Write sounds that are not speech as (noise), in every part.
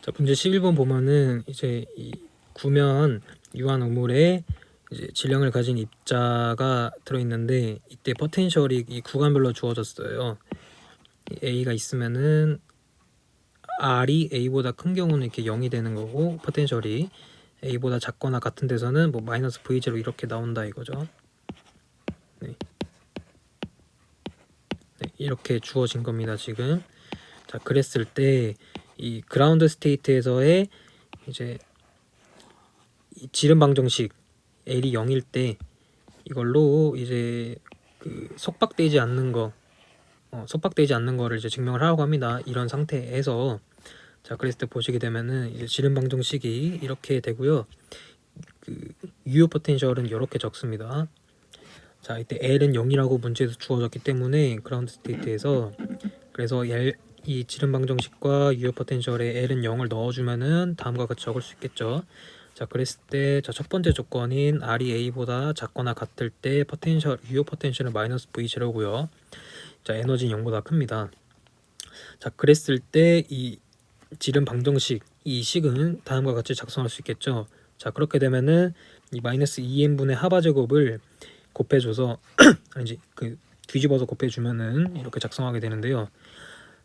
자, 문제 11번 보면은 이제 이 구면 유한 우물에 이제 질량을 가진 입자가 들어있는데 이때 포텐셜이 이 구간별로 주어졌어요. 이 A가 있으면은 R이 A보다 큰 경우는 이렇게 0이 되는 거고 포텐셜이 A보다 작거나 같은 데서는 뭐 마이너스 V0 이렇게 나온다 이거죠. 네. 네, 이렇게 주어진 겁니다 지금. 자 그랬을 때 이 그라운드 스테이트에서의 이제 이 지름 방정식 L이 0일 때 이걸로 이제 그 속박되지 않는 거 어, 속박되지 않는 거를 이제 증명을 하라고 합니다. 이런 상태에서 자 그랬을 때 보시게 되면은 이제 지름 방정식이 이렇게 되고요. 그 유효 포텐셜은 이렇게 적습니다. 자 이때 L은 0이라고 문제에서 주어졌기 때문에 그라운드 스테이트에서 그래서 L, 이 지름 방정식과 유효 포텐셜에 L은 0을 넣어주면은 다음과 같이 적을 수 있겠죠. 자 그랬을 때자첫 번째 조건인 R이 A보다 작거나 같을 때 포텐셜 유효 포텐셜은 마이너스 V 제로고요. 자 에너지는 0보다 큽니다. 자 그랬을 때 이 지름 방정식 이 식은 다음과 같이 작성할 수 있겠죠. 자 그렇게 되면은 이 마이너스 2n분의 하바 제곱을 곱해줘서 (clears throat) 아니지 그 뒤집어서 곱해주면은 이렇게 작성하게 되는데요.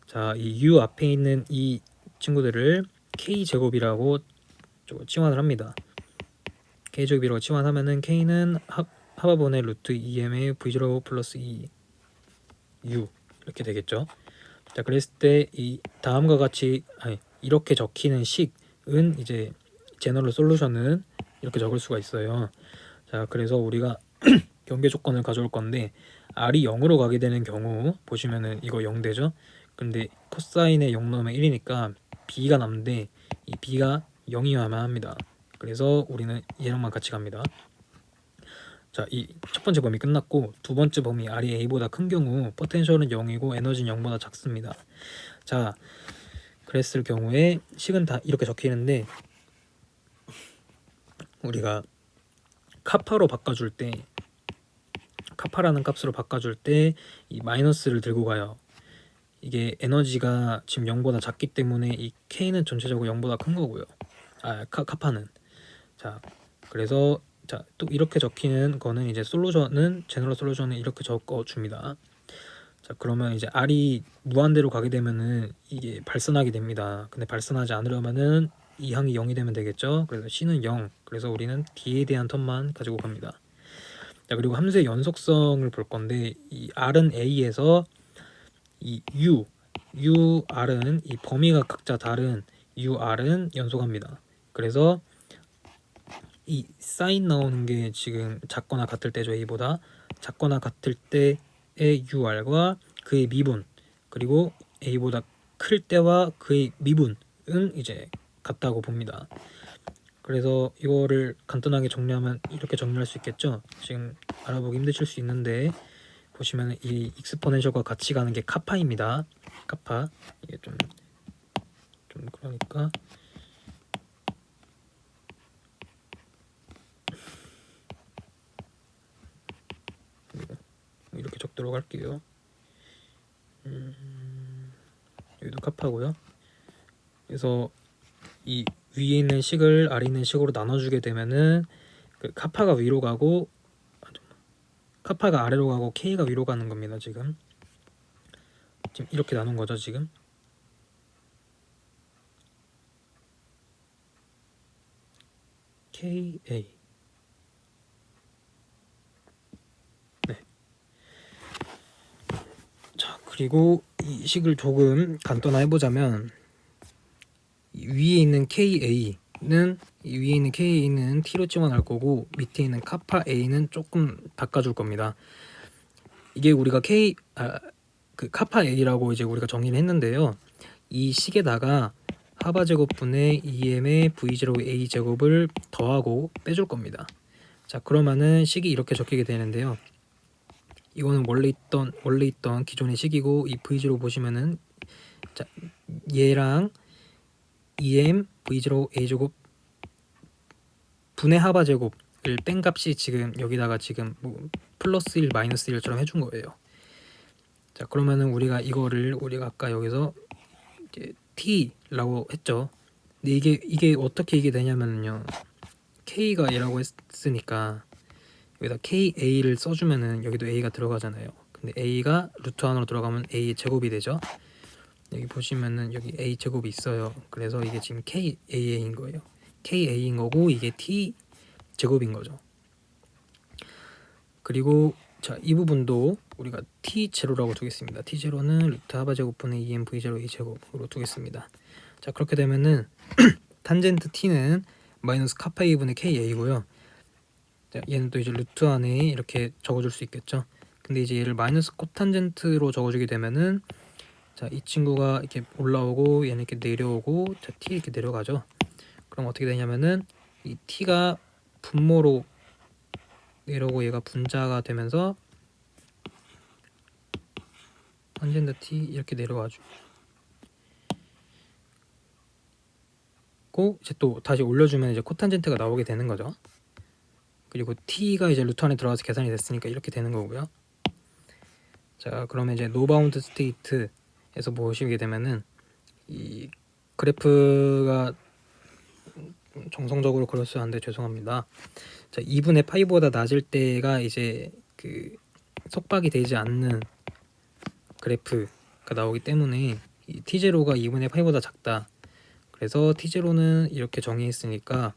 자 이 u 앞에 있는 이 친구들을 k 제곱이라고 저 치환을 합니다. k 제곱이라고 치환하면은 k는 하, 하바분의 루트 2m의 v0 플러스 2 u 이렇게 되겠죠. 자 그랬을 때 이 다음과 같이 아니 이렇게 적히는 식은 이제 제너럴 솔루션은 이렇게 적을 수가 있어요. 자 그래서 우리가 (clears throat) 경계 조건을 가져올 건데 r이 0으로 가게 되는 경우 보시면은 이거 0 되죠. 근데 코사인에 0 넣으면 1이니까 b가 남는데 이 b가 0이어야만 합니다. 그래서 우리는 얘랑만 같이 갑니다. 자, 이 첫 번째 범위 끝났고 두 번째 범위 R이 A보다 큰 경우 포텐셜은 0이고 에너지는 0보다 작습니다. 자, 그랬을 경우에 식은 다 이렇게 적히는데 우리가 카파로 바꿔줄 때 카파라는 값으로 바꿔줄 때 이 마이너스를 들고 가요. 이게 에너지가 지금 0보다 작기 때문에 이 K는 전체적으로 0보다 큰 거고요. 아, 카, 카파는. 자, 그래서 자, 또 이렇게 적히는 거는 이제 솔루션은 제너럴 솔루션은 이렇게 적어 줍니다. 자, 그러면 이제 R이 무한대로 가게 되면은 이게 발산하게 됩니다. 근데 발산하지 않으려면은 이 항이 0이 되면 되겠죠. 그래서 C는 0. 그래서 우리는 D에 대한 텀만 가지고 갑니다. 자, 그리고 함수의 연속성을 볼 건데 이 R은 A에서 이 U, UR은 이 범위가 각자 다른 UR은 연속합니다. 그래서 이 사인 나오는 게 지금 작거나 같을 때죠 A보다 작거나 같을 때의 UR과 그의 미분 그리고 A보다 클 때와 그의 미분은 이제 같다고 봅니다. 그래서 이거를 간단하게 정리하면 이렇게 정리할 수 있겠죠. 지금 알아보기 힘드실 수 있는데 보시면 이 익스포넨셜과 같이 가는 게 카파입니다. 카파 이게 좀 좀 그러니까 이렇게 적도록 할게요. 음, 여기도 카파고요. 그래서 이 위에 있는 식을 아래 있는 식으로 나눠주게 되면은 그 카파가 위로 가고. 카파가 아래로 가고 K가 위로 가는 겁니다. 지금 지금 이렇게 나눈 거죠. 지금 KA 네. 자 그리고 이 식을 조금 간단화 해 보자면 이 위에 있는 KA 는이 위에 있는 KA는 T로 치환할 거고 밑에 있는 카파 A는 조금 바꿔줄 겁니다. 이게 우리가 K 아, 그 카파 A라고 이제 우리가 정의를 했는데요. 이 식에다가 하바 제곱분의 2m의 v0 a 제곱을 더하고 빼줄 겁니다. 자 그러면은 식이 이렇게 적히게 되는데요. 이거는 원래 있던 원래 있던 기존의 식이고 이 v0 보시면은 자 얘랑 2m v0 a 제곱 분의 하바 제곱을 뺀 값이 지금 여기다가 지금 뭐 플러스 1 마이너스 1처럼 해준 거예요. 자 그러면은 우리가 이거를 우리가 아까 여기서 t라고 했죠. 근데 이게 이게 어떻게 이게 되냐면요. k가 a라고 했으니까 여기다 ka를 써주면은 여기도 a가 들어가잖아요. 근데 a가 루트 안으로 들어가면 a 제곱이 되죠. 여기 보시면은 여기 a 제곱이 있어요. 그래서 이게 지금 kaA인 거예요. ka인 거고 이게 t 제곱인 거죠. 그리고 자 이 부분도 우리가 t 제로라고 두겠습니다. t 제로는 루트 하바 제곱분의 2m v 제로 a 제곱으로 두겠습니다. 자 그렇게 되면은 (clears throat) 탄젠트 t는 마이너스 카파 2분의 ka이고요. 자, 얘는 또 이제 루트 안에 이렇게 적어줄 수 있겠죠. 근데 이제 얘를 마이너스 코탄젠트로 적어주게 되면은 자 이 친구가 이렇게 올라오고 얘는 이렇게 내려오고 자 t 이렇게 내려가죠. 그럼 어떻게 되냐면은 이 t가 분모로 내려오고 얘가 분자가 되면서 탄젠트 t 이렇게 내려가죠. 고 이제 또 다시 올려주면 이제 코탄젠트가 나오게 되는 거죠. 그리고 t가 이제 루트 안에 들어가서 계산이 됐으니까 이렇게 되는 거고요. 자 그러면 이제 노바운드 스테이트 에서 보시게 되면은 이 그래프가 정성적으로 그렸어야 하는데 죄송합니다. 자 2분의 파이보다 낮을 때가 이제 그 속박이 되지 않는 그래프가 나오기 때문에 이 t0가 2분의 파이보다 작다. 그래서 t0는 이렇게 정의했으니까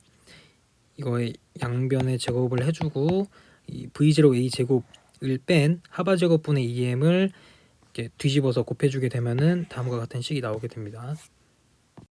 이거의 양변의 제곱을 해주고 이 v0a 제곱을 뺀 하바 제곱분의 2m을 이렇게 뒤집어서 곱해주게 되면은 다음과 같은 식이 나오게 됩니다.